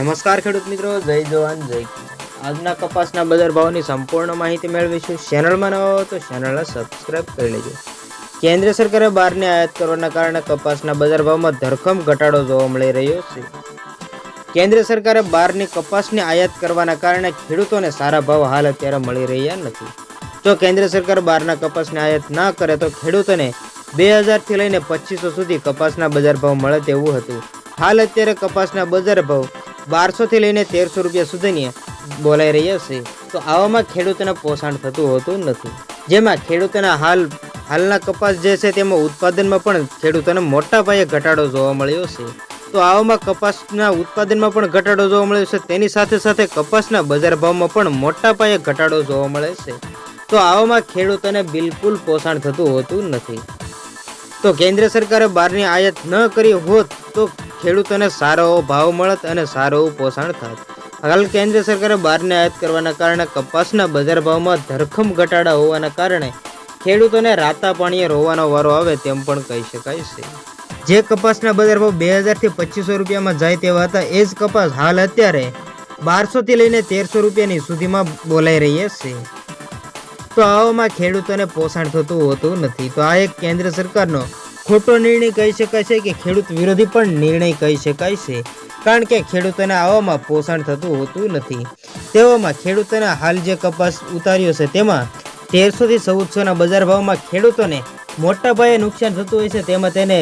નમસ્કાર ખેડૂત મિત્રો, જય જવાન, જય આજના કપાસના બજાર ભાવની સંપૂર્ણ માહિતી મેળવીશું. ચેનલમાં નવા હો તો ચેનલને સબસ્ક્રાઇબ કરી લેજો. કેન્દ્ર સરકારે બહારની આયાત કરવાના કારણે કપાસના બજાર ભાવમાં ધરખમ ઘટાડો જોવા મળી રહ્યો છે. કેન્દ્ર સરકારે બહારની કપાસની આયાત કરવાના કારણે ખેડૂતોને સારા ભાવ હાલ અત્યારે મળી રહ્યા નથી. જો કેન્દ્ર સરકાર બહારના કપાસની આયાત ના કરે તો ખેડૂતોને બે હજારથી લઈને પચીસો સુધી કપાસના બજાર ભાવ મળે તેવું હતું. હાલ અત્યારે કપાસના બજાર ભાવ બારસોથી લઈને તેરસો રૂપિયા સુધીની બોલાઈ રહ્યા છે. તો આવામાં ખેડૂતોને પોષણ થતું હોતું નથી. જેમાં ખેડૂતોના હાલ, હાલના કપાસ જે છે તેમાં ઉત્પાદનમાં પણ ખેડૂતોને મોટા પાયે ઘટાડો જોવા મળ્યો છે. તો આવામાં કપાસના ઉત્પાદનમાં પણ ઘટાડો જોવા મળ્યો છે. તેની સાથે સાથે કપાસના બજાર ભાવમાં પણ મોટા પાયે ઘટાડો જોવા મળે છે. તો આવામાં ખેડૂતોને બિલકુલ પોષણ થતું હોતું નથી. તો કેન્દ્ર સરકારે બહારની આયાત ન કરી હોત તો ખેડૂતોને સારો ભાવ મળત અને સારું પોષણ થાત. હાલ કેન્દ્ર સરકારે બહારને આયાત કરવાના કારણે કપાસના બજાર ભાવમાં ધરખમ ઘટાડા હોવાના કારણે ખેડૂતોને રાતા પાણીએ રોવાનો વારો આવે તેમ પણ કહી શકાય છે. જે કપાસના બજાર ભાવ બે હજારથી પચીસો રૂપિયામાં જાય તેવા હતા, એ જ કપાસ હાલ અત્યારે બારસોથી લઈને તેરસો રૂપિયાની સુધીમાં બોલાઈ રહ્યા છે. તો આવામાં ખેડૂતોને પોષણ થતું હોતું નથી. તો આ એક કેન્દ્ર સરકારનો ખોટો નિર્ણય કહી શકાય છે કે ખેડૂત વિરોધી પણ નિર્ણય કહી શકાય છે. કારણ કે ખેડૂતોને આવામાં પોષણ થતું હોતું નથી. તેવામાં ખેડૂતોને હાલ જે કપાસ ઉતાર્યો છે તેમાં તેરસોથી ચૌદસોના બજાર ભાવમાં ખેડૂતોને મોટા પાયે નુકસાન થતું હોય છે તેમાં તેને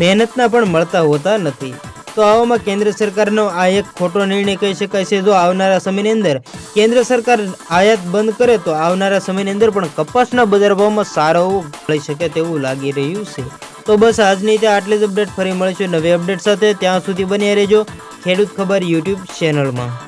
મહેનતના પણ મળતા હોતા નથી. તો આવામાં કેન્દ્ર સરકારનો આ એક ખોટો નિર્ણય કહી શકાય છે. જો આવનારા સમયની અંદર કેન્દ્ર સરકાર આયાત બંધ કરે તો આવનારા સમયની અંદર પણ કપાસના બજાર ભાવમાં સારો મળી શકે તેવું લાગી રહ્યું છે. તો બસ આજની ત્યાં આટલી જ અપડેટ ફરી મળીશું નવી અપડેટ સાથે. ત્યાં સુધી બન્યા રહેજો. ખેડૂત ખબર યુટ્યુબ ચેનલમાં.